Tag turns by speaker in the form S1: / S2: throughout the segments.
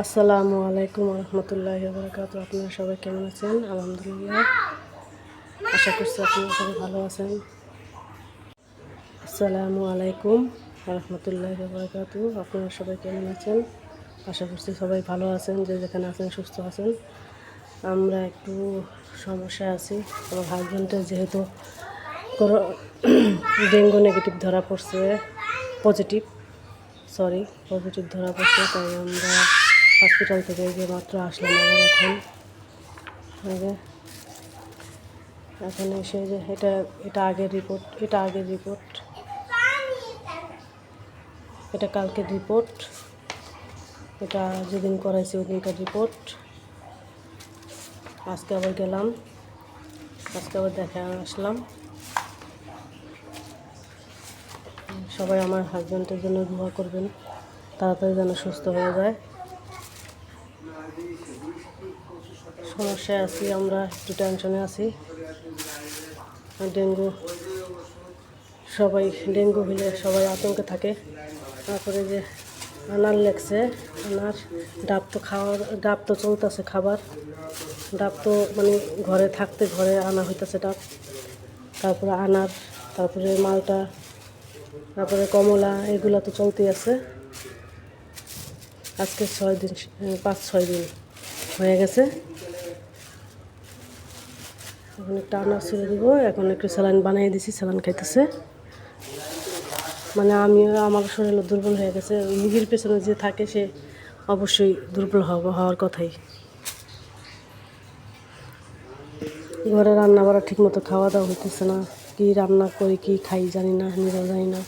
S1: আসসালামু আলাইকুম রহমতুল্লাহ বরকাত আপনারা সবাই কেমন আছেন? আলহামদুলিল্লাহ। আশা করছি আপনারা সবাই ভালো আছেন। আসসালামু আলাইকুম রহমতুল্লাহ বরকাত আপনারা সবাই কেমন আছেন? আশা করছি সবাই ভালো আছেন, যে যেখানে আছেন সুস্থ আছেন। আমরা একটু সমস্যায় আছি। আমার হাজব্যান্ডের যেহেতু ডেঙ্গু নেগেটিভ ধরা পড়ছে পজিটিভ সরি পজিটিভ ধরা পড়ছে, তাই আমরা হসপিটাল থেকে যে মাত্র আসলাম আবার এখন। আগে এখন এসে যে এটা এটা আগের রিপোর্ট এটা আগের রিপোর্ট এটা কালকের রিপোর্ট এটা যেদিন করাইছি ওদিনকার রিপোর্ট আজকে আবার গেলাম। আজকে আবার দেখা আসলাম। সবাই আমার হাজব্যান্ডের জন্য দোয়া করবেন। তাড়াতাড়ি যেন সুস্থ হয়ে যায়। সমস্যায় আছি, আমরা একটু টেনশনে আছি। ডেঙ্গু, সবাই, ডেঙ্গু হলে সবাই আতঙ্কে থাকে। তারপরে যে আনার লেগছে, আনার, ডাব তো খাওয়ার, ডাব তো চলতেছে খাবার। ডাব তো মানে ঘরে থাকতে ঘরে আনা হইতেছে ডাব। তারপরে আনার, তারপরে মালটা, তারপরে কমলা, এগুলো তো চলতেই আছে। আজকে ছয় দিন, পাঁচ, ছয় দিন হয়ে গেছে। এখন একটা আনার ছেড়ে দিব, এখন একটু স্যালাইন বানিয়ে দিছি, স্যালাইন খাইতেছে। মানে আমিও আমার শরীর দুর্বল হয়ে গেছে রুগীর পেছনে যে থাকে সে অবশ্যই দুর্বল হওয়া হওয়ার কথাই। ঘরে রান্না বাড়া ঠিক মতো খাওয়া দাওয়া হইতেছে না, কি রান্না করি, কি খাই জানি না, নিজেও জানি না।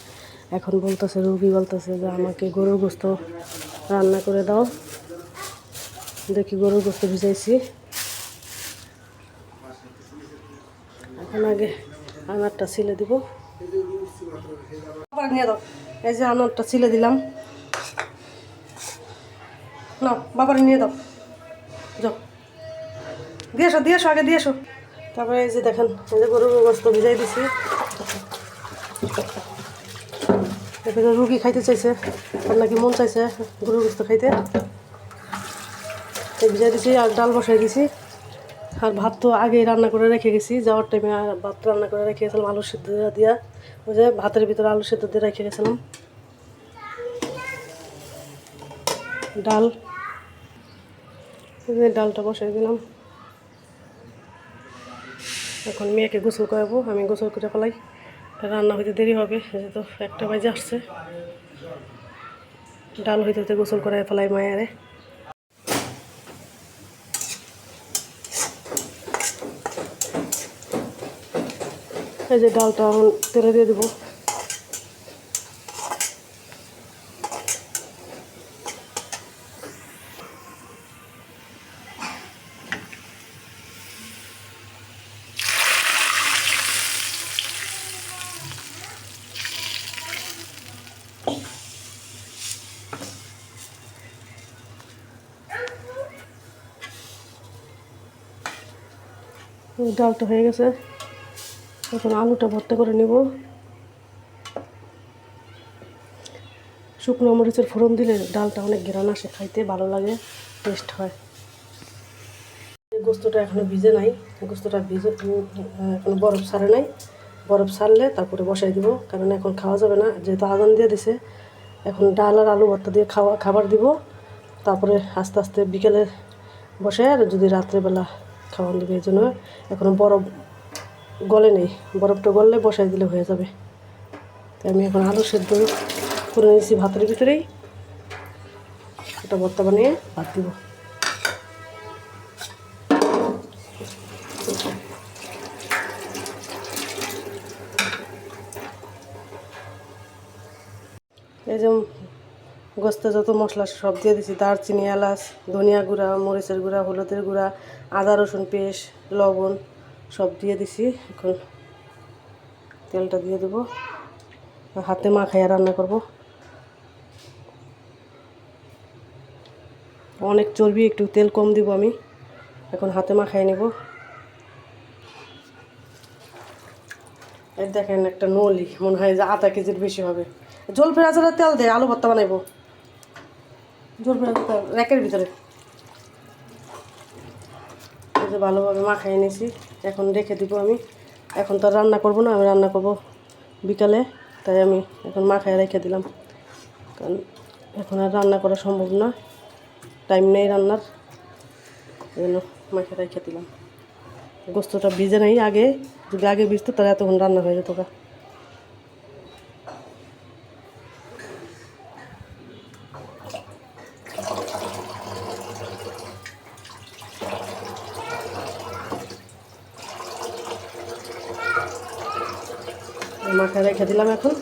S1: এখন বলতেছে, রুগী বলতেছে যে আমাকে গরুর গোস্ত রান্না করে দাও। দেখি গরুর গোস্ত ভিজাইছি। এখন আনারটা ছিলে দিব। এই যে আনারটা ছিলে দিলাম। না বাবার নিয়ে দাও। যাও। দিয়ে এসো দিয়ে এসো, আগে দিয়ে এসো। তারপরে এই যে দেখেন, এই যে গরুর গোস্ত ভিজাই দিছি। এখানে রুগী খাইতে চাইছে, আর নাকি মন চাইছে গরুর গোস্ত খাইতে। ভিজাই দিছি আর ডাল বসাই দিছি। আর ভাত তো আগে রান্না করে রেখে গেছি, যাওয়ার টাইমে আর ভাত রান্না করে রেখে গেছিলাম আলু সেদ্ধ দিয়া। ওই যে ভাতের ভিতরে আলু সেদ্ধ দিয়ে রেখে গেছিলাম। ডাল। ডালটা বসাই দিলাম। এখন মেয়েকে গোসল করাবো, আমি গোসল করে ফেলাই। রান্না হইতে দেরি হবে যেহেতু একটা বাজে আসছে। ডাল হইতে হইতে গোসল করাই ফেলাই মায়ারে। এই যে ডালটা এখন তেলে দিয়ে দেবো। এই ডালটা হয়ে গেছে। এখন আলুটা ভর্তা করে নেব। শুকনো মরিচের ফোড়ন দিলে ডালটা অনেক ঘেরান আসে, খাইতে ভালো লাগে, টেস্ট হয়। গোস্তটা এখনও ভিজে নাই। গোস্তটা ভিজে এখনও বরফ সারে নাই। বরফ সারলে তারপরে বসাই দিব, কারণ এখন খাওয়া যাবে না। যেহেতু আদান দিয়ে দিছে, এখন ডাল আর আলু ভর্তা দিয়ে খাওয়া, খাবার দিব। তারপরে আস্তে আস্তে বিকেলে বসে আর যদি রাত্রেবেলা খাওয়ান দেবে এই জন্য এখনও বরফ গলে নেই, বরফটা গললে বসাই দিলে হয়ে যাবে। তাই আমি এখন আলু সেদ্ধ করে নিয়েছি ভাতের ভিতরেই। একটা ভর্তা বানিয়ে ভাত দিব। এই যে গোস্তে যত মশলা সব দিয়ে দিছি, দারচিনি, এলাচ, ধনিয়া গুঁড়া, মরিচের গুঁড়া, হলুদের গুঁড়া, আদা, রসুন, পেস্ট, লবণ। সব দিয়ে দিছি, এখন তেলটা দিয়ে দেবো। হাতে মাখাইয়া রান্না করব। অনেক চর্বি, একটু তেল কম দিব আমি। এখন হাতে মাখাই নেব। এই দেখেন একটা নলি, মনে হয় যে আধা কেজির বেশি হবে। জল ফেরা তেল দে আলু ভর্তা বানাইবো। জোর করে র্যাকের ভিতরে। ভালোভাবে মাখাই নিয়েছি এখন রেখে দিব আমি। এখন তো রান্না করব না, আমি রান্না করব বিকালে, তাই আমি এখন মাখায় রেখে দিলাম। কারণ এখন আর রান্না করা সম্ভব না, টাইম নেই রান্নার, এই জন্য মাখায় রেখে দিলাম। গোস্তটা ভিজে নেই, আগে যদি আগে ভিজতো তাহলে এতক্ষণ রান্না হয়ে যেত গা মাখায় রেখে দিলাম এখন।